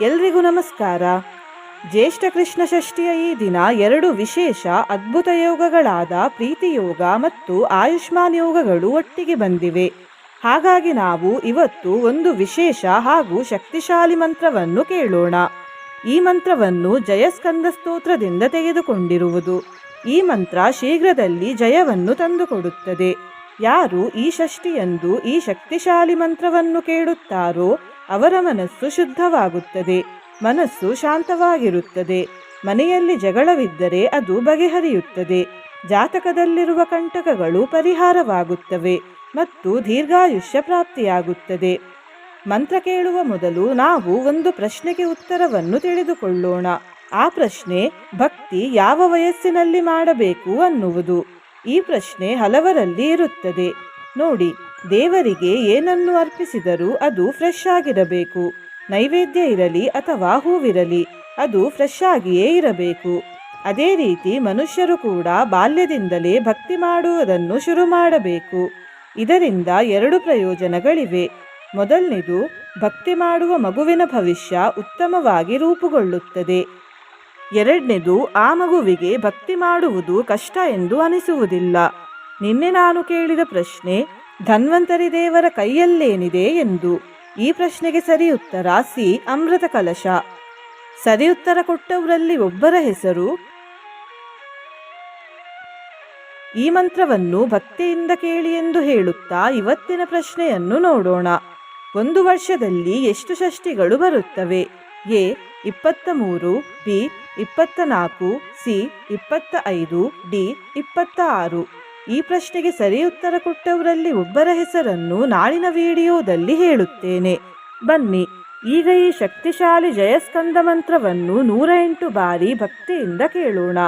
ಎಲ್ರಿಗೂ ನಮಸ್ಕಾರ. ಜ್ಯೇಷ್ಠ ಕೃಷ್ಣ ಷಷ್ಠಿಯ ಈ ದಿನ ಎರಡು ವಿಶೇಷ ಅದ್ಭುತ ಯೋಗಗಳಾದ ಪ್ರೀತಿ ಯೋಗ ಮತ್ತು ಆಯುಷ್ಮಾನ್ ಯೋಗಗಳು ಒಟ್ಟಿಗೆ ಬಂದಿವೆ. ಹಾಗಾಗಿ ನಾವು ಇವತ್ತು ಒಂದು ವಿಶೇಷ ಹಾಗೂ ಶಕ್ತಿಶಾಲಿ ಮಂತ್ರವನ್ನು ಕೇಳೋಣ. ಈ ಮಂತ್ರವನ್ನು ಜಯಸ್ಕಂದ ಸ್ತೋತ್ರದಿಂದ ತೆಗೆದುಕೊಂಡಿರುವುದು. ಈ ಮಂತ್ರ ಶೀಘ್ರದಲ್ಲಿ ಜಯವನ್ನು ತಂದುಕೊಡುತ್ತದೆ. ಯಾರು ಈ ಷಷ್ಠಿಯಂದು ಈ ಶಕ್ತಿಶಾಲಿ ಮಂತ್ರವನ್ನು ಕೇಳುತ್ತಾರೋ ಅವರ ಮನಸ್ಸು ಶುದ್ಧವಾಗುತ್ತದೆ, ಮನಸ್ಸು ಶಾಂತವಾಗಿರುತ್ತದೆ, ಮನೆಯಲ್ಲಿ ಜಗಳವಿದ್ದರೆ ಅದು ಬಗೆಹರಿಯುತ್ತದೆ, ಜಾತಕದಲ್ಲಿರುವ ಕಂಟಕಗಳು ಪರಿಹಾರವಾಗುತ್ತವೆ ಮತ್ತು ದೀರ್ಘಾಯುಷ್ಯ ಪ್ರಾಪ್ತಿಯಾಗುತ್ತದೆ. ಮಂತ್ರ ಕೇಳುವ ಮೊದಲು ನಾವು ಒಂದು ಪ್ರಶ್ನೆಗೆ ಉತ್ತರವನ್ನು ತಿಳಿದುಕೊಳ್ಳೋಣ. ಆ ಪ್ರಶ್ನೆ, ಭಕ್ತಿ ಯಾವ ವಯಸ್ಸಿನಲ್ಲಿ ಮಾಡಬೇಕು ಅನ್ನುವುದು. ಈ ಪ್ರಶ್ನೆ ಹಲವರಲ್ಲಿ ಇರುತ್ತದೆ. ನೋಡಿ. ದೇವರಿಗೆ ಏನನ್ನು ಅರ್ಪಿಸಿದರೂ ಅದು ಫ್ರೆಶ್ ಆಗಿರಬೇಕು. ನೈವೇದ್ಯ ಇರಲಿ ಅಥವಾ ಹೂವಿರಲಿ, ಅದು ಫ್ರೆಶ್ ಆಗಿಯೇ ಇರಬೇಕು. ಅದೇ ರೀತಿ ಮನುಷ್ಯರು ಕೂಡ ಬಾಲ್ಯದಿಂದಲೇ ಭಕ್ತಿ ಮಾಡುವುದನ್ನು ಶುರು ಮಾಡಬೇಕು. ಇದರಿಂದ ಎರಡು ಪ್ರಯೋಜನಗಳಿವೆ. ಮೊದಲನೇದು, ಭಕ್ತಿ ಮಾಡುವ ಮಗುವಿನ ಭವಿಷ್ಯ ಉತ್ತಮವಾಗಿ ರೂಪುಗೊಳ್ಳುತ್ತದೆ. ಎರಡನೇದು, ಆ ಮಗುವಿಗೆ ಭಕ್ತಿ ಮಾಡುವುದು ಕಷ್ಟ ಎಂದು ಅನಿಸುವುದಿಲ್ಲ. ನಿನ್ನೆ ನಾನು ಕೇಳಿದ ಪ್ರಶ್ನೆ ಧನ್ವಂತರಿ ದೇವರ ಕೈಯಲ್ಲೇನಿದೆ ಎಂದು ಈ ಪ್ರಶ್ನೆಗೆ ಸರಿ ಉತ್ತರ ಸಿ ಅಮೃತ ಕಲಶ. ಸರಿ ಉತ್ತರ ಕೊಟ್ಟವರಲ್ಲಿ ಒಬ್ಬರ ಹೆಸರು ಈ ಮಂತ್ರವನ್ನು ಭಕ್ತಿಯಿಂದ ಕೇಳಿ ಎಂದು ಹೇಳುತ್ತಾ ಇವತ್ತಿನ ಪ್ರಶ್ನೆಯನ್ನು ನೋಡೋಣ. ಒಂದು ವರ್ಷದಲ್ಲಿ ಎಷ್ಟು ಷಷ್ಠಿಗಳು ಬರುತ್ತವೆ? ಎ ಇಪ್ಪತ್ತ ಮೂರು, ಬಿ ಇಪ್ಪತ್ತ ನಾಲ್ಕು, ಸಿ ಇಪ್ಪತ್ತ ಐದು, ಡಿ ಇಪ್ಪತ್ತ ಆರು. ಈ ಪ್ರಶ್ನೆಗೆ ಸರಿ ಉತ್ತರ ಕೊಟ್ಟವರಲ್ಲಿ ಒಬ್ಬರ ಹೆಸರನ್ನು ನಾಳಿನ ವಿಡಿಯೋದಲ್ಲಿ ಹೇಳುತ್ತೇನೆ. ಬನ್ನಿ, ಈಗ ಈ ಶಕ್ತಿಶಾಲಿ ಜಯಸ್ಕಂದ ಮಂತ್ರವನ್ನು ನೂರ ಎಂಟು ಬಾರಿ ಭಕ್ತಿಯಿಂದ ಕೇಳೋಣ.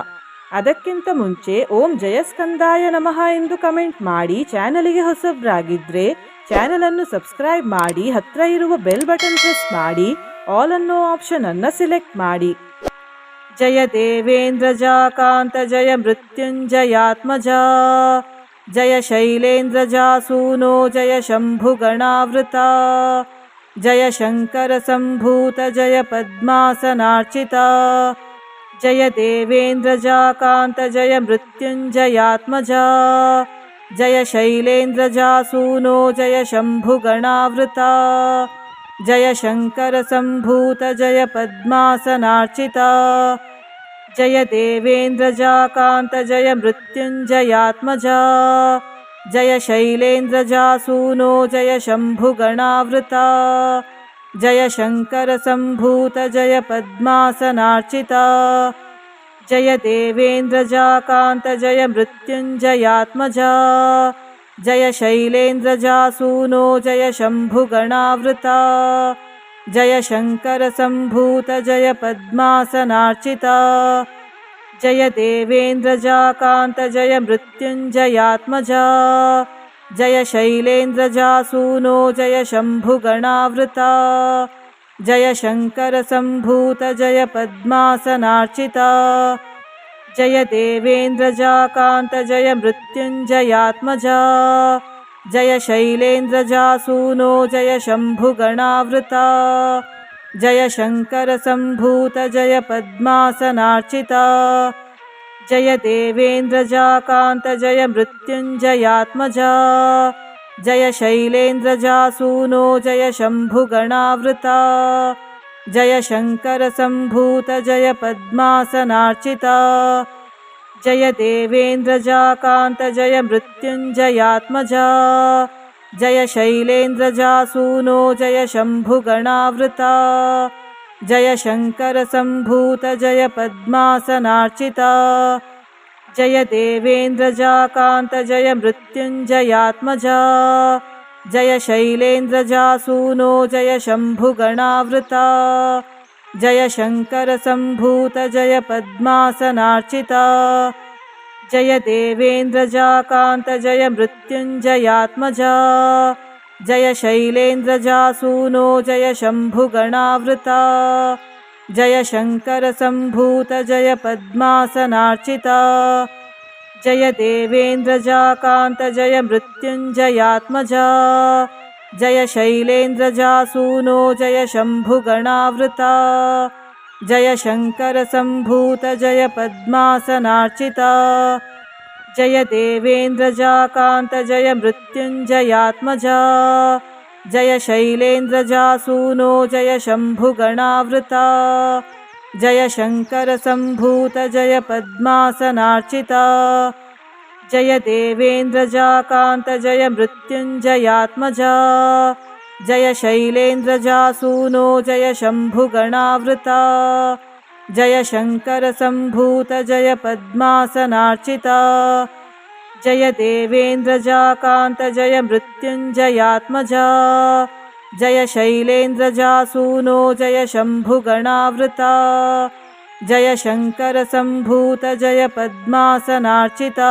ಅದಕ್ಕಿಂತ ಮುಂಚೆ ಓಂ ಜಯಸ್ಕಂದಾಯ ನಮಃ ಎಂದು ಕಮೆಂಟ್ ಮಾಡಿ ಚಾನಲಿಗೆ ಹೊಸಬ್ರಾಗಿದ್ರೆ ಚಾನಲ್ ಅನ್ನು ಸಬ್ಸ್ಕ್ರೈಬ್ ಮಾಡಿ ಹತ್ರ ಇರುವ ಬೆಲ್ ಬಟನ್ ಪ್ರೆಸ್ ಮಾಡಿ, ಆಲ್ ಅನ್ನೋ ಆಪ್ಷನ್ ಅನ್ನು ಸಿಲೆಕ್ಟ್ ಮಾಡಿ. जय देवेन्द्रजाकान्तजय मृत्युञ्जयात्मजा जय शैलेन्द्रजा सूनो जय शम्भुगणावृता जय शङ्करसम्भूत जय पद्मासनार्चिता। जय देवेन्द्रजाकान्तजय मृत्युञ्जयात्मजा जय शैलेन्द्रजा सूनो जय शम्भुगणावृता जय शङ्करसम्भूत जय पद्मासनार्चिता। जय देवेन्द्रजाकान्तजय मृत्युञ्जयात्मजा जय शैलेन्द्रजासूनो जय शम्भुगणावृता जय शङ्करसम्भूत जय पद्मासनार्चिता। जय देवेन्द्रजाकान्त जय मृत्युञ्जयात्मजा जय शैलेन्द्रजासूनो जय शम्भुगणावृता जयशङ्करसम्भूत जय पद्मासनार्चिता जय देवेन्द्रजाकान्तजय मृत्युञ्जयात्मजा जय शैलेन्द्रजासूनो जय शम्भुगणावृता जयशङ्करसम्भूत जय पद्मासनार्चिता जय देवेन्द्रजा कान्तजय मृत्युञ्जयात्मजा जय शैलेन्द्रजासूनो जय शम्भुगणावृता जय शङ्करसम्भूत जय पद्मासनार्चिता जय देवेन्द्रजाकान्त जय मृत्युञ्जयात्मजा जय शैलेन्द्रजासूनो जय शम्भुगणावृता जय शङ्करसम्भूत जय पद्मासनार्चिता जय देवेन्द्रजाकान्तजय मृत्युञ्जयात्मजा जय शैलेन्द्रजा सूनो जय शम्भुगणावृता जय शङ्करसम्भूत जय पद्मासनार्चिता। जय देवेन्द्रजाकान्त जय मृत्युंजयात्मज। जय शैलेन्द्रजा सूनो जय शम्भुगणावृता जय शङ्करसम्भूत जय पद्मासनार्चिता जय देवेन्द्रजाकान्त जय मृत्युञ्जयात्मजा जय शैलेन्द्रजासूनो जय शम्भुगणावृता जय शङ्करसम्भूत जय पद्मासनार्चिता जय देवेन्द्रजाकान्त जय मृत्युञ्जयात्मजा जय शैलेन्द्रजासूनो जय शम्भुगणावृता जय शङ्करसम्भूत जय पद्मासनार्चिता जय देवेन्द्रजाकान्त जय मृत्युञ्जयात्मजा जय शैलेन्द्रजासूनो जय शम्भुगणावृता जय शङ्करसम्भूत जय पद्मासनार्चिता जय देवेन्द्रजाकान्त जय मृत्युञ्जयात्मजा जय शैलेन्द्रजासूनो जय शम्भुगणावृता जय शङ्करसम्भूत जय पद्मासनार्चिता। जय देवेन्द्रजाकान्त जय मृत्युञ्जयात्मजा जय शैलेन्द्रजासूनो जय शम्भुगणावृता जय शङ्करसम्भूत जय पद्मासनार्चिता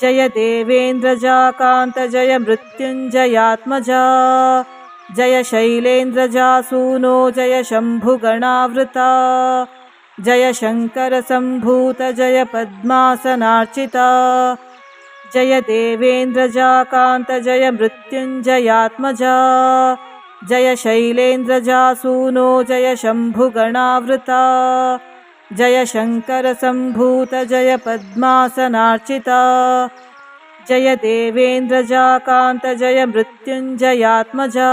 जय देवेन्द्रजाकान्त जय मृत्युञ्जयात्मजा जय शैलेन्द्रजासूनो जय शम्भुगणावृता। जय शङ्करसम्भूत जय पद्मासनार्चिता जय देवेन्द्रजाकान्त जय मृत्युञ्जयात्मजा जय शैलेन्द्रजासूनो जय शम्भुगणावृता जय शङ्करसम्भूत जय पद्मासनार्चिता जय देवेन्द्रजाकान्त जय मृत्युञ्जयात्मजा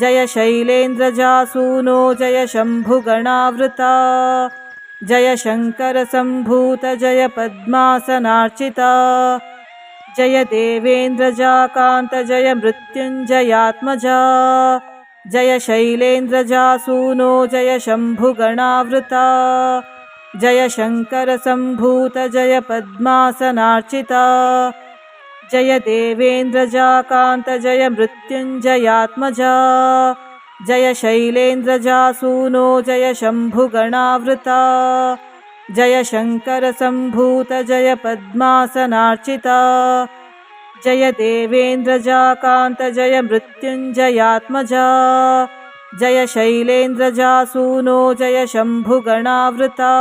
जय शैलेन्द्रजासूनो जय शम्भुगणावृता जय शङ्करसम्भूत जय पद्मासनार्चिता जय देवेन्द्रजाकान्त जय मृत्युञ्जयात्मजा जय शैलेन्द्रजासूनो जय शम्भुगणावृता जय शङ्करसम्भूत जय पद्मासनार्चिता। जय देवेन्द्रजाकान्त जय मृत्युञ्जयात्मजा जय शैलेन्द्रजासूनो जय शम्भुगणावृता जय शङ्करसम्भूत जय पद्मासनार्चिता जय देवेन्द्रजाकान्त जय मृत्युञ्जयात्मजा जय शैलेन्द्रजासूनो जय शम्भुगणावृता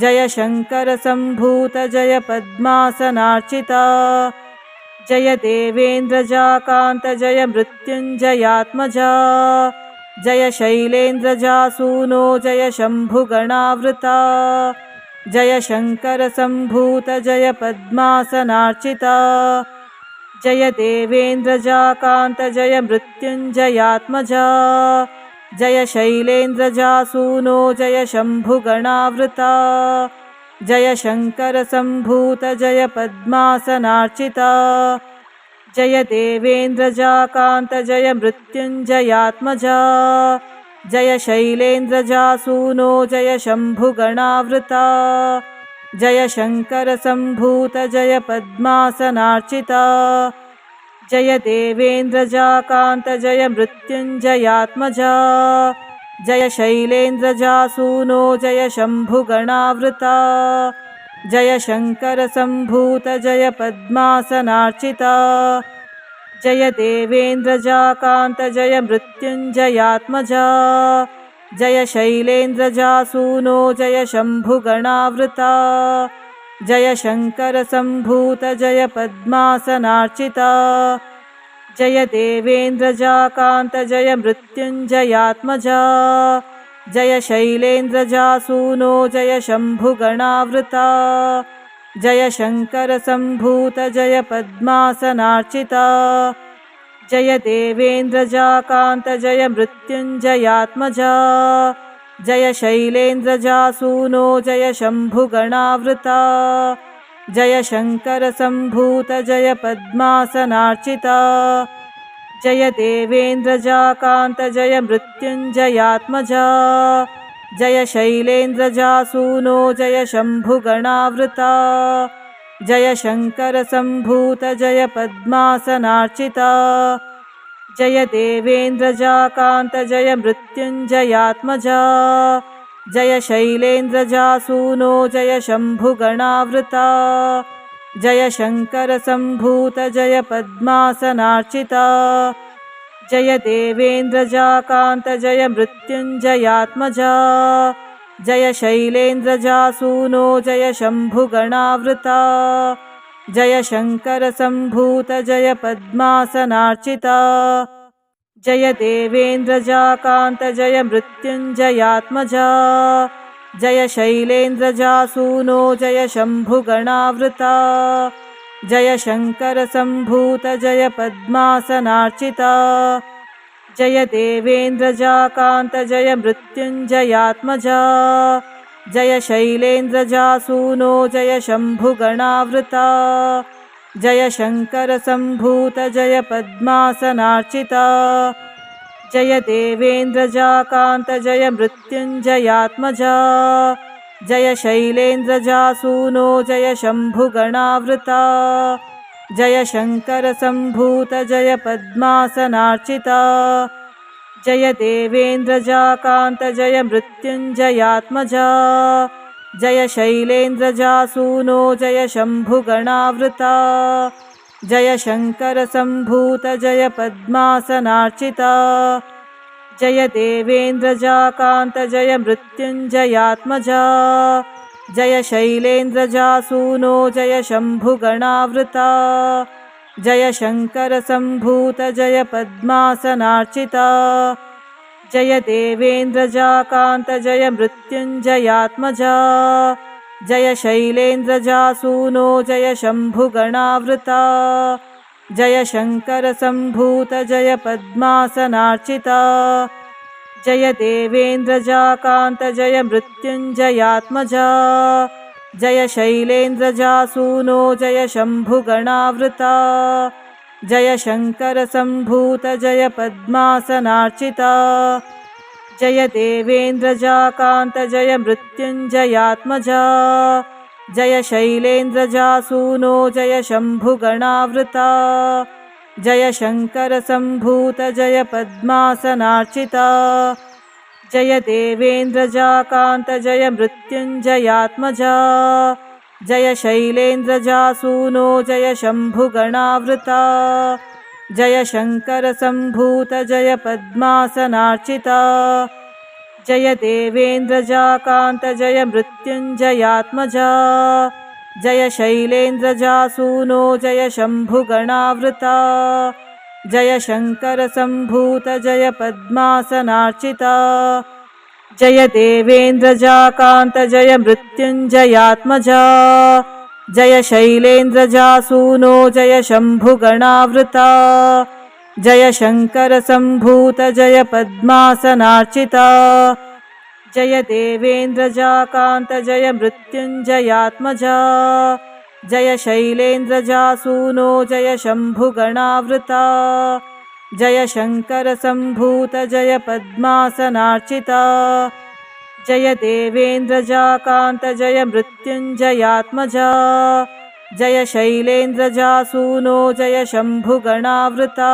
जय शङ्करसम्भूत जय पद्मासनार्चिता जय देवेन्द्रजाकान्त जय मृत्युञ्जयात्मजा जय शैलेन्द्रजासूनो जय शम्भुगणावृता। जय शङ्करसम्भूत जय पद्मासनार्चिता। जय देवेन्द्रजाकान्त जय मृत्युञ्जयात्मजा। जय शैलेन्द्रजासूनो जय शम्भुगणावृता। जय शङ्करसम्भूत जय पद्मासनार्चिता जय देवेन्द्रजाकान्त जय मृत्युञ्जयात्मजा जय शैलेन्द्रजासूनो जय शम्भुगणावृता जय शङ्करसम्भूत जय पद्मासनार्चिता। जय देवेन्द्रजाकान्त जय मृत्युञ्जयात्मजा जय शैलेन्द्रजासूनो जय शम्भुगणावृता जय शङ्करसम्भूत जय पद्मासनार्चिता जय देवेन्द्रजाकान्त जय मृत्युञ्जयात्मजा। जय शैलेन्द्रजासूनो जय शम्भुगणावृता। जय शङ्करसम्भूत जय पद्मासनार्चिता जय देवेन्द्रजाकान्त जय मृत्युञ्जयात्मजा जय शैलेन्द्रजासूनो जय शम्भुगणावृता जय शङ्करसम्भूत जय पद्मासनार्चिता जय देवेन्द्रजाकान्त जय मृत्युञ्जयात्मजा जय शैलेन्द्रजासूनो जय शम्भुगणावृता जय शङ्करसम्भूत जय पद्मासनार्चिता जय देवेन्द्रजाकान्त जय मृत्युञ्जयात्मजा जय शैलेन्द्रजासूनो जय शम्भुगणावृता जय शङ्करसम्भूत जय पद्मासनार्चिता। जय देवेन्द्रजाकान्त जय मृत्युञ्जयात्मजा जय शैलेन्द्रजासूनो जय शम्भुगणावृता जय शङ्करसम्भूत जय पद्मासनार्चिता जय देवेन्द्रजाकान्त जय मृत्युञ्जयात्मजा जय शैलेन्द्रजासूनो जय शम्भुगणावृता जय शङ्करसम्भूत जय पद्मासनार्चिता जय देवेन्द्रजाकान्त जय मृत्युञ्जयात्मजा जय शैलेन्द्रजासूनो जय शम्भुगणावृता जय शङ्करसम्भूत जय पद्मासनार्चिता जय देवेन्द्रजाकान्त जय मृत्युञ्जयात्मजा जय शैलेन्द्रजासूनो जय शम्भुगणावृता जय शङ्करसम्भूत जय पद्मासनार्चिता जय देवेन्द्रजाकान्त जय मृत्युञ्जयात्मजा जय शैलेन्द्रजासूनो जय शम्भुगणावृता जय शङ्करसम्भूत जय पद्मासनार्चिता। जय देवेन्द्रजाकान्त जय मृत्युञ्जयात्मजा जय शैलेन्द्रजासूनो जय शम्भुगणावृता जय शङ्करसम्भूत जय पद्मासनार्चिता जय देवेन्द्रजाकान्त जय मृत्युञ्जयात्मजा जय शैलेन्द्रजासूनो जय शम्भुगणावृता जय शङ्करसम्भूत जय पद्मासनार्चिता जय देवेन्द्रजाकान्त जय मृत्युञ्जयात्मजा जय शैलेन्द्रजासूनो जय शम्भुगणावृता जय शङ्करसम्भूत जय पद्मासनार्चिता जय देवेन्द्रजाकान्त जय मृत्युञ्जयात्मजा जय शैलेन्द्रजासूनो जय शम्भुगणावृता जय शङ्करसम्भूत जय पद्मासनार्चिता जय देवेन्द्रजाकान्त जय मृत्युञ्जयात्मजा। जय शैलेन्द्रजासूनो जय शम्भुगणावृता जय शङ्करसम्भूत जय पद्मासनार्चिता। जय देवेन्द्रजाकान्त जय मृत्युञ्जयात्मजा। जय शैलेन्द्रजासूनो जय शम्भुगणावृता जय शङ्करसम्भूत जय पद्मासनार्चिता जय देवेन्द्रजाकान्त जय मृत्युञ्जयात्मजा जय शैलेन्द्रजासूनो जय शम्भुगणावृता जय शङ्करसम्भूत जय पद्मासनार्चिता जय देवेन्द्रजाकान्त जय मृत्युञ्जयात्मजा जय शैलेन्द्रजासूनो जय शम्भुगणावृता जय शङ्करसम्भूत जय पद्मासनार्चिता। जय देवेन्द्रजाकान्त जय मृत्युञ्जयात्मजा। जय शैलेन्द्रजासूनो जय शम्भुगणावृता जय शङ्करसम्भूत जय पद्मासनार्चिता जय देवेन्द्रजाकान्त जय मृत्युञ्जयात्मजा जय शैलेन्द्रजासूनो जय शम्भुगणावृता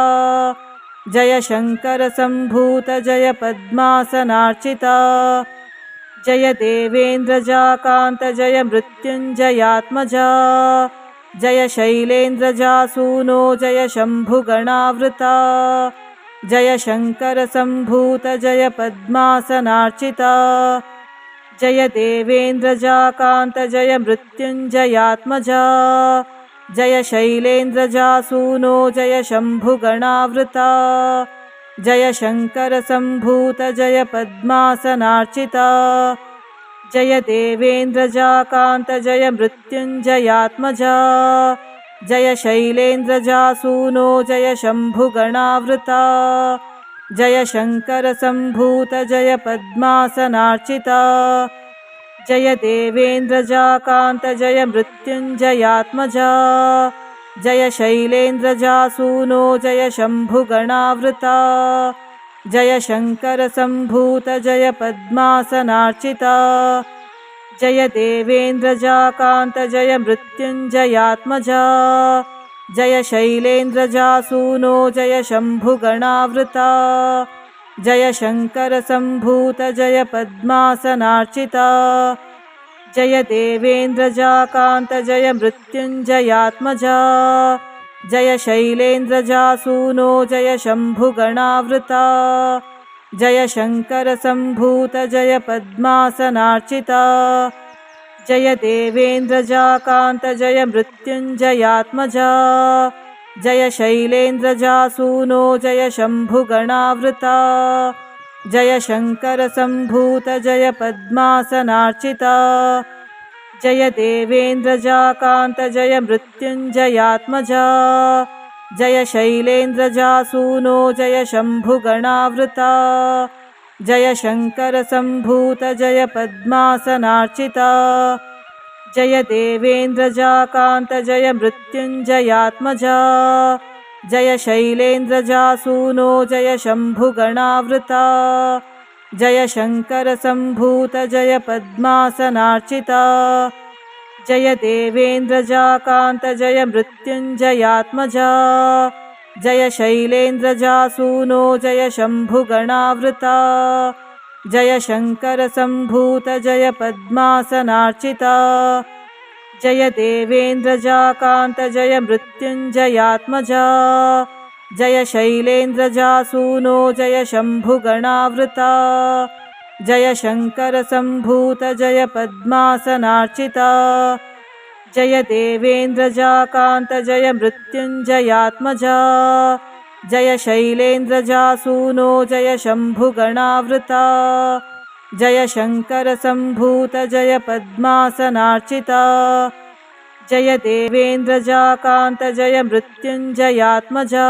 जय शङ्करसम्भूत जय पद्मासनार्चिता। जय देवेन्द्रजाकान्त जय मृत्युञ्जयात्मजा जय शैलेन्द्रजासूनो जय शम्भुगणावृता जय शङ्करसम्भूत जय पद्मासनार्चिता जय देवेन्द्रजाकान्त जय मृत्युञ्जयात्मजा जय शैलेन्द्रजासूनो जय शम्भुगणावृता जय शङ्करसम्भूत जय पद्मासनार्चिता जय देवेन्द्रजाकान्त जय मृत्युञ्जयात्मजा जय शैलेन्द्रजासूनो जय शम्भुगणावृता जय शङ्करसम्भूत जय पद्मासनार्चिता जय देवेन्द्रजाकान्त जय मृत्युञ्जयात्मजा जय शैलेन्द्रजासूनो जय शम्भुगणावृता जय शङ्करसम्भूत जय पद्मासनार्चिता जय देवेन्द्रजाकान्त जय मृत्युञ्जयात्मजा जय शैलेन्द्रजासूनो जय शम्भुगणावृता जय शङ्करसम्भूत जय पद्मासनार्चिता। जय देवेन्द्रजाकान्त जय मृत्युञ्जयात्मजा जय शैलेन्द्रजासूनो जय शम्भुगणावृता जय शङ्करसम्भूत जय पद्मासनार्चिता जय देवेन्द्रजाकान्त जय मृत्युञ्जयात्मजा जय शैलेन्द्रजासूनो जय शम्भुगणावृता जय शङ्करसम्भूत जय पद्मासनार्चिता जय देवेन्द्रजाकान्त जय मृत्युञ्जयात्मजा जय शैलेन्द्रजासूनो जय शम्भुगणावृता जय शङ्करसम्भूत जय पद्मासनार्चिता जय देवेन्द्रजाकान्त जय मृत्युञ्जयात्मजा जय शैलेन्द्रजासूनो जय शम्भुगणावृता जय शङ्करसम्भूत जय पद्मासनार्चिता जय देवेन्द्रजाकान्त जय मृत्युञ्जयात्मजा जय शैलेन्द्रजासूनो जय शम्भुगणावृता जय शङ्करसम्भूत जय पद्मासनार्चिता। जय देवेन्द्रजाकान्त जय मृत्युञ्जयात्मजा जय शैलेन्द्रजासूनो जय शम्भुगणावृता जय शङ्करसम्भूत जय पद्मासनार्चिता जय देवेन्द्रजाकान्त जय मृत्युञ्जयात्मजा जय शैलेन्द्रजासूनो जय शम्भुगणावृता जय शङ्करसम्भूत जय पद्मासनार्चिता जय देवेन्द्रजाकान्त जय मृत्युञ्जयात्मजा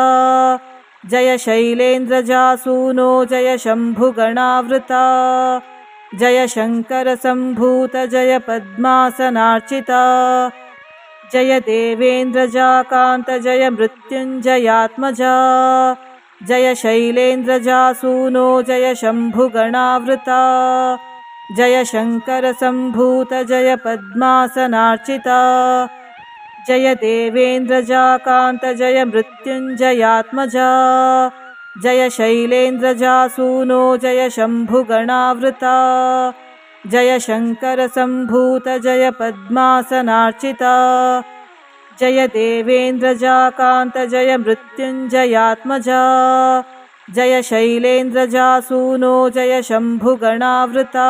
जय शैलेन्द्रजासूनो जय शम्भुगणावृता जय शङ्करसम्भूत जय पद्मासनार्चिता। जय देवेन्द्रजाकान्त जय मृत्युञ्जयात्मजा। जय शैलेन्द्रजासूनो जय शम्भुगणावृता जय शङ्करसम्भूत जय पद्मासनार्चिता जय देवेन्द्रजाकान्त जय मृत्युञ्जयात्मजा जय शैलेन्द्रजासूनो जय शम्भुगणावृता जय शङ्करसम्भूत जय पद्मासनार्चिता। जय देवेन्द्रजाकान्त जय मृत्युञ्जयात्मजा जय शैलेन्द्रजासूनो जय शम्भुगणावृता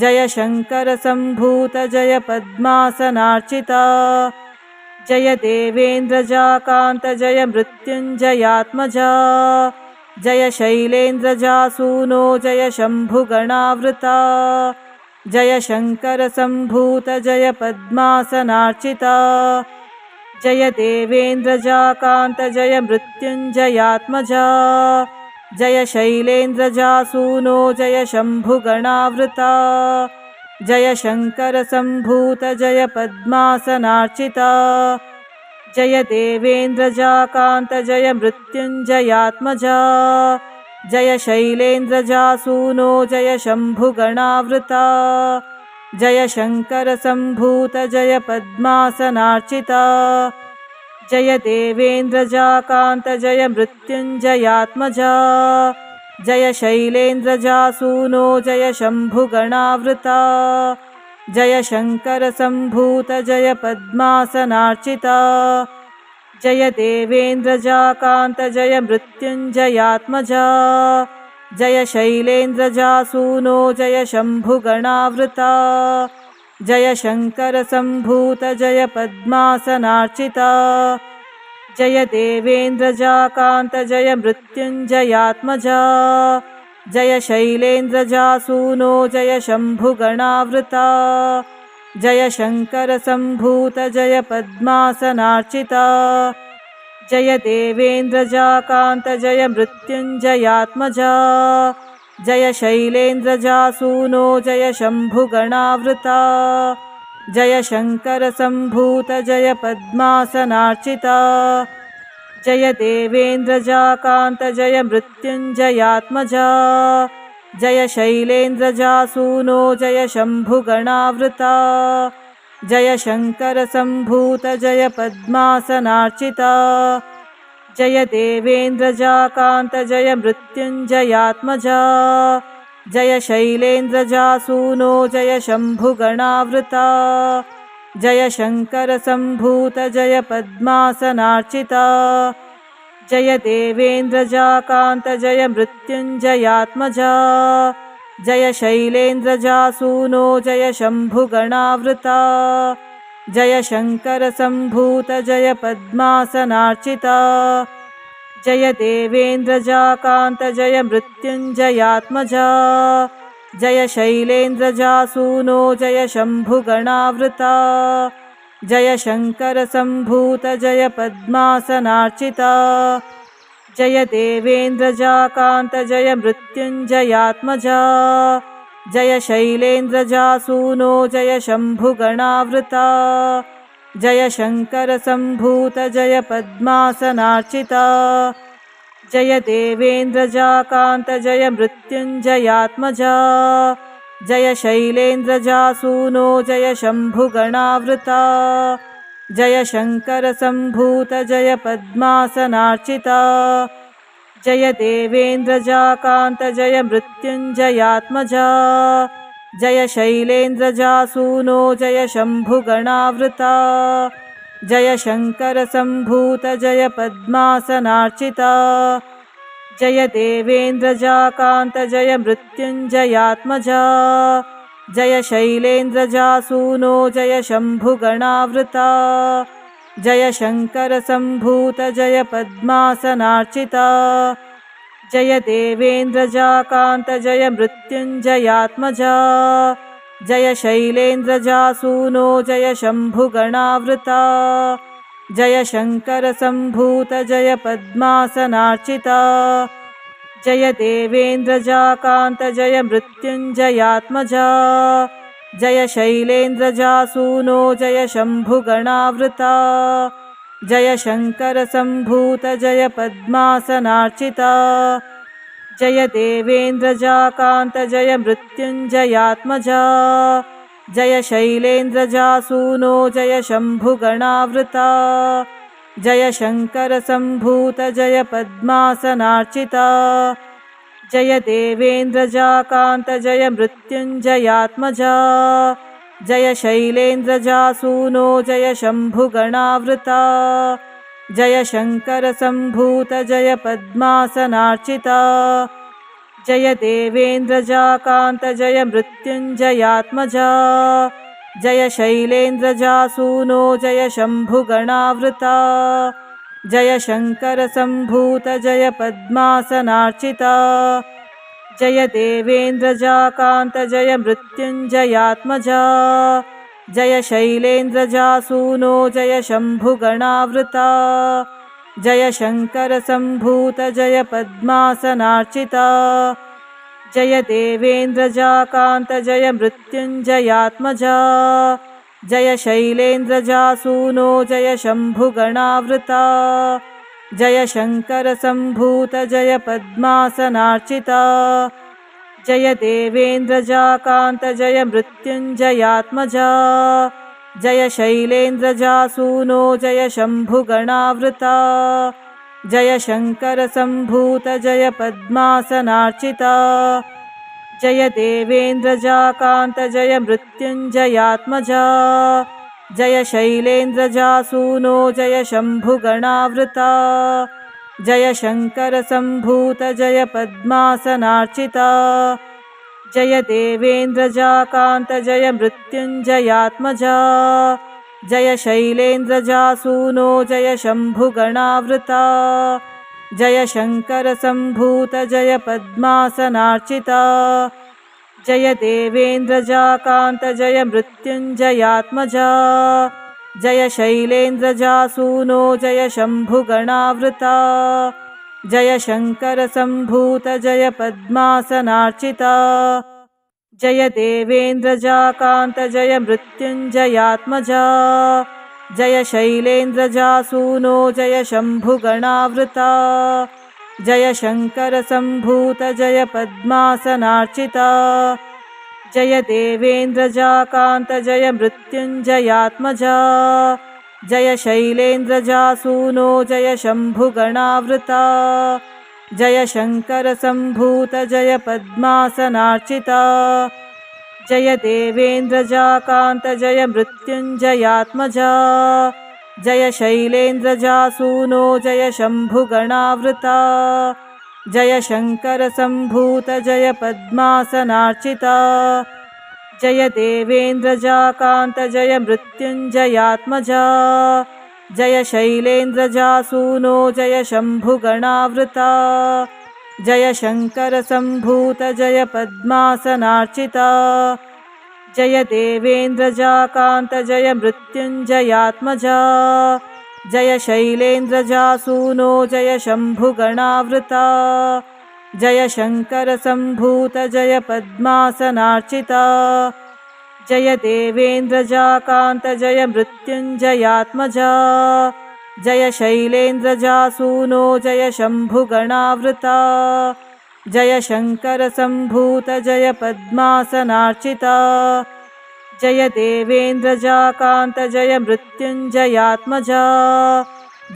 जय शङ्करसम्भूत जय पद्मासनार्चिता जय देवेन्द्रजाकान्त जय मृत्युञ्जयात्मजा। जय शैलेन्द्रजासूनो जय शम्भुगणावृता। जय शङ्करसम्भूत जय पद्मासनार्चिता जय देवेन्द्रजाकान्त जय मृत्युञ्जयात्मजा जय शैलेन्द्रजासूनो जय शम्भुगणावृता जय शङ्करसम्भूत जय पद्मासनार्चिता। जय देवेन्द्रजाकान्त जय मृत्युञ्जयात्मजा। जय शैलेन्द्रजासूनो जय शम्भुगणावृता जय शङ्करसम्भूत जय पद्मासनार्चिता जय देवेन्द्रजाकान्त जय मृत्युञ्जयात्मजा जय शैलेन्द्रजासूनो जय शम्भुगणावृता जय शङ्करसम्भूत जय पद्मासनार्चिता। जय देवेन्द्रजाकान्त जय मृत्युञ्जयात्मजा जय शैलेन्द्रजासूनो जय शम्भुगणावृता जय शङ्करसम्भूत जय पद्मासनार्चिता जय देवेन्द्रजाकान्त जय मृत्युञ्जयात्मजा। जय शैलेन्द्रजासूनो जय शम्भुगणावृता। जय शङ्करसम्भूत जय पद्मासनार्चिता जय देवेन्द्रजाकान्त जय मृत्युञ्जयात्मजा जय शैलेन्द्रजासूनो जय शम्भुगणावृता। जय शङ्करसम्भूत जय पद्मासनार्चिता। जय देवेन्द्रजाकान्त जय मृत्युञ्जयात्मजा। जय शैलेन्द्रजासूनो जय शम्भुगणावृता। जय शङ्करसम्भूत जय पद्मासनार्चिता जय देवेन्द्रजाकान्त जय मृत्युञ्जयात्मजा जय शैलेन्द्रजासूनो जय शम्भुगणावृता जय शङ्करसम्भूत जय पद्मासनार्चिता। जय देवेन्द्रजाकान्त जय मृत्युञ्जयात्मजा जय शैलेन्द्रजासूनो जय शम्भुगणावृता जय शङ्करसम्भूत जय पद्मासनार्चिता जय देवेन्द्रजाकान्त जय मृत्युञ्जयात्मजा जय शैलेन्द्रजासूनो जय शम्भुगणावृता जय शङ्करसम्भूत जय पद्मासनार्चिता जय देवेन्द्रजाकान्त जय मृत्युञ्जयात्मजा जय शैलेन्द्रजासूनो जय शम्भुगणावृता जय शङ्करसम्भूत जय पद्मासनार्चिता जय देवेन्द्रजाकान्त जय मृत्युञ्जयात्मजा जय शैलेन्द्रजासूनो जय शम्भुगणावृता जय शङ्करसम्भूत जय पद्मासनार्चिता जय देवेन्द्रजाकान्त जय मृत्युञ्जयात्मजा जय शैलेन्द्रजासूनो जय शम्भुगणावृता जय शङ्करसम्भूत जय पद्मासनार्चिता। जय देवेन्द्रजाकान्त जय मृत्युञ्जयात्मजा जय शैलेन्द्रजासूनो जय शम्भुगणावृता जय शङ्करसम्भूत जय पद्मासनार्चिता जय देवेन्द्रजाकान्त जय मृत्युञ्जयात्मजा जय शैलेन्द्रजासूनो जय शम्भुगणावृता जय शङ्करसम्भूत जय पद्मासनार्चिता जय देवेन्द्रजाकान्त जय मृत्युञ्जयात्मजा जय शैलेन्द्रजासूनो जय शम्भुगणावृता जय शङ्करसम्भूत जय पद्मासनार्चिता जय देवेन्द्रजाकान्त जय मृत्युञ्जयात्मजा जय शैलेन्द्रजासूनो जय शम्भुगणावृता जय शङ्करसम्भूत जय पद्मासनार्चिता जय देवेन्द्रजाकान्त जय मृत्युञ्जयात्मजा। जय शैलेन्द्रजासूनो जय शम्भुगणावृता जय शङ्करसम्भूत जय पद्मासनार्चिता। जय देवेन्द्रजाकान्त जय मृत्युञ्जयात्मजा। जय शैलेन्द्रजासूनो जय शम्भुगणावृता जय शङ्करसम्भूत जय पद्मासनार्चिता जय देवेन्द्रजाकान्त जय मृत्युञ्जयात्मजा जय शैलेन्द्रजासूनो जय शम्भुगणावृता जय शङ्करसम्भूत जय पद्मासनार्चिता जय देवेन्द्रजाकान्त जय मृत्युञ्जयात्मजा जय शैलेन्द्रजासूनो जय शम्भुगणावृता जय शङ्करसम्भूत जय पद्मासनार्चिता जय देवेन्द्रजाकान्त जय मृत्युञ्जयात्मजा जय शैलेन्द्रजासूनो जय शम्भुगणावृता जय शङ्करसम्भूत जय पद्मासनार्चिता जय देवेन्द्रजाकान्त जय मृत्युञ्जयात्मजा जय शैलेन्द्रजासूनो जय शम्भुगणावृता जय शङ्करसम्भूत जय पद्मासनार्चिता। जय देवेन्द्रजाकान्त जय मृत्युञ्जयात्मजा जय शैलेन्द्रजासूनो जय शम्भुगणावृता जय शङ्करसम्भूत जय पद्मासनार्चिता जय देवेन्द्रजाकान्त जय मृत्युञ्जयात्मजा। जय शैलेन्द्रजासूनो जय शम्भुगणावृता। जय शङ्करसम्भूत जय पद्मासनार्चिता जय देवेन्द्रजाकान्त जय मृत्युञ्जयात्मजा जय शैलेन्द्रजासूनो जय शम्भुगणावृता जय शङ्करसम्भूत जय पद्मासनार्चिता। जय देवेन्द्रजाकान्त जय मृत्युञ्जयात्मजा। जय शैलेन्द्रजासूनो जय शम्भुगणावृता जय शङ्करसम्भूत जय पद्मासनार्चिता जय देवेन्द्रजाकान्त जय मृत्युञ्जयात्मजा जय शैलेन्द्रजासूनो जय शम्भुगणावृता जय शङ्करसम्भूत जय पद्मासनार्चिता। जय देवेन्द्रजाकान्त जय मृत्युञ्जयात्मजा जय शैलेन्द्रजासूनो जय शम्भुगणावृता जय शङ्करसम्भूत जय पद्मासनार्चिता जय देवेन्द्रजाकान्त जय मृत्युञ्जयात्मजा जय शैलेन्द्रजासूनो जय शम्भुगणावृता जय शङ्करसम्भूत जय पद्मासनार्चिता जय देवेन्द्रजाकान्त जय मृत्युञ्जयात्मजा जय शैलेन्द्रजासूनो जय शम्भुगणावृता जय शङ्करसम्भूत जय पद्मासनार्चिता जय देवेन्द्रजाकान्त जय मृत्युञ्जयात्मजा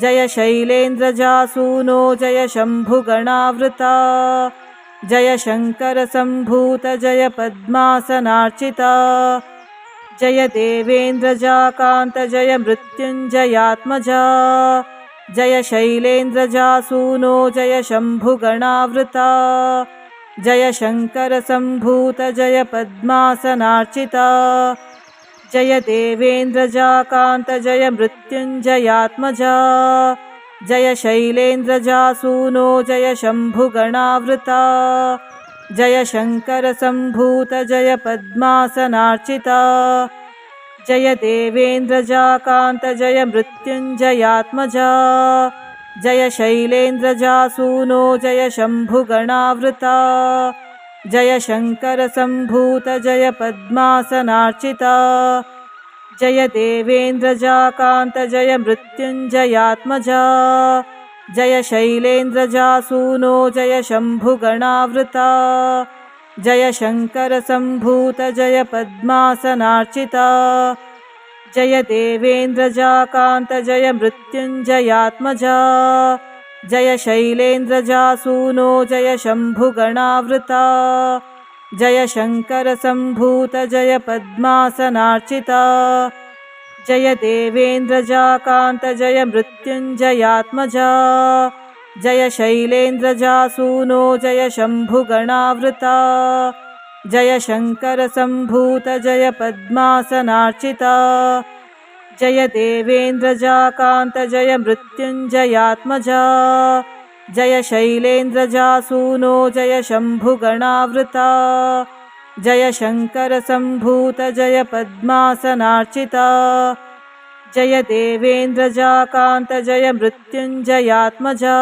जय शैलेन्द्रजासूनो जय शम्भुगणावृता जय शङ्करसम्भूत जय पद्मासनार्चिता जय देवेन्द्रजाकान्त जय मृत्युञ्जयात्मजा जय शैलेन्द्रजासूनो जय शम्भुगणावृता जय शङ्करसम्भूत जय पद्मासनार्चिता। जय देवेन्द्रजाकान्त जय मृत्युञ्जयात्मजा जय शैलेन्द्रजासूनो जय शम्भुगणावृता जय शङ्करसम्भूत जय पद्मासनार्चिता जय देवेन्द्रजाकान्त जय मृत्युञ्जयात्मजा जय शैलेन्द्रजासूनो जय शम्भुगणावृता जय शङ्करसम्भूत जय पद्मासनार्चिता जय देवेन्द्रजाकान्त जय मृत्युञ्जयात्मजा जय शैलेन्द्रजासूनो जय शम्भुगणावृता जय शङ्करसम्भूत जय पद्मासनार्चिता जय देवेन्द्रजाकान्त जय मृत्युञ्जयात्मजा जय शैलेन्द्रजासूनो जय शम्भुगणावृता जय शङ्करसम्भूत जय पद्मासनार्चिता जय देवेन्द्रजाकान्त जय मृत्युञ्जयात्मजा जय शैलेन्द्रजासूनो जय शम्भुगणावृता जय शङ्करसम्भूत जय पद्मासनार्चिता। जय देवेन्द्रजाकान्त जय मृत्युञ्जयात्मजा जय शैलेन्द्रजासूनो जय शम्भुगणावृता जय शङ्करसम्भूत जय पद्मासनार्चिता जय देवेन्द्रजाकान्त जय मृत्युञ्जयात्मजा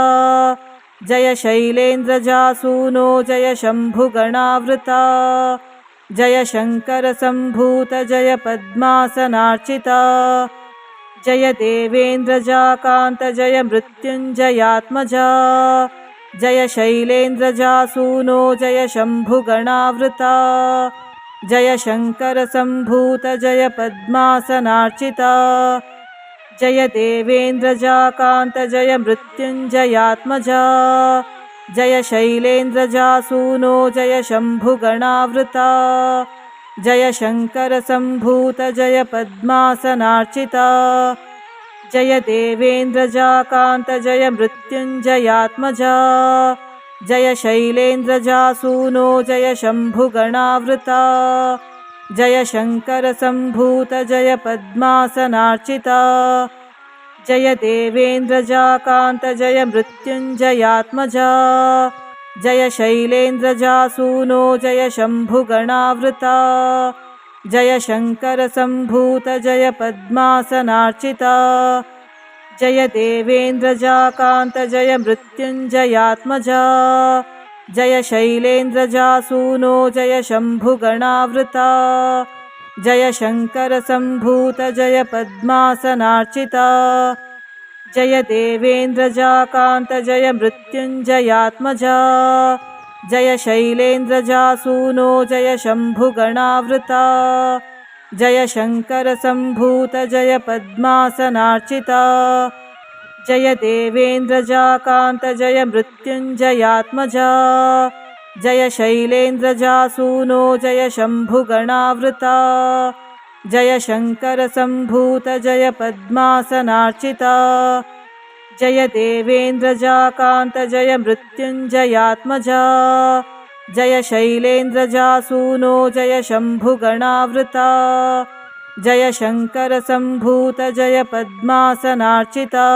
जय शैलेन्द्रजासूनो जय शम्भुगणावृता। जय शङ्करसम्भूत जय पद्मासनार्चिता जय देवेन्द्रजाकान्त जय मृत्युञ्जयात्मजा जय शैलेन्द्रजासूनो जय शम्भुगणावृता जय शङ्करसम्भूत जय पद्मासनार्चिता जय देवेन्द्रजाकान्त जय मृत्युञ्जयात्मजा जय शैलेन्द्रजासूनो जय शम्भुगणावृता जय शङ्करसम्भूत जय पद्मासनार्चिता जय देवेन्द्रजाकान्त जय मृत्युञ्जयात्मजा जय शैलेन्द्रजासूनो जय शम्भुगणावृता जय शङ्करसम्भूत जय पद्मासनार्चिता। जय देवेन्द्रजाकान्त जय मृत्युञ्जयात्मजा जय शैलेन्द्रजासूनो जय शम्भुगणावृता जय शङ्करसम्भूत जय पद्मासनार्चिता जय देवेन्द्रजाकान्त जय मृत्युञ्जयात्मजा। जय शैलेन्द्रजासूनो जय शम्भुगणावृता। जय शङ्करसम्भूत जय पद्मासनार्चिता जय देवेन्द्रजाकान्त जय मृत्युञ्जयात्मजा जय शैलेन्द्रजासूनो जय शम्भुगणावृता जय शङ्करसम्भूत जय पद्मासनार्चिता जय देवेन्द्रजाकान्त जय मृत्युञ्जयात्मजा जय शैलेन्द्रजासूनो जय शम्भुगणावृता जय शङ्करसम्भूत जय पद्मासनार्चिता जय देवेन्द्रजाकान्त जय मृत्युञ्जयात्मजा जय शैलेन्द्रजासूनो जय शम्भुगणावृता जय शङ्करसम्भूत जय पद्मासनार्चिता।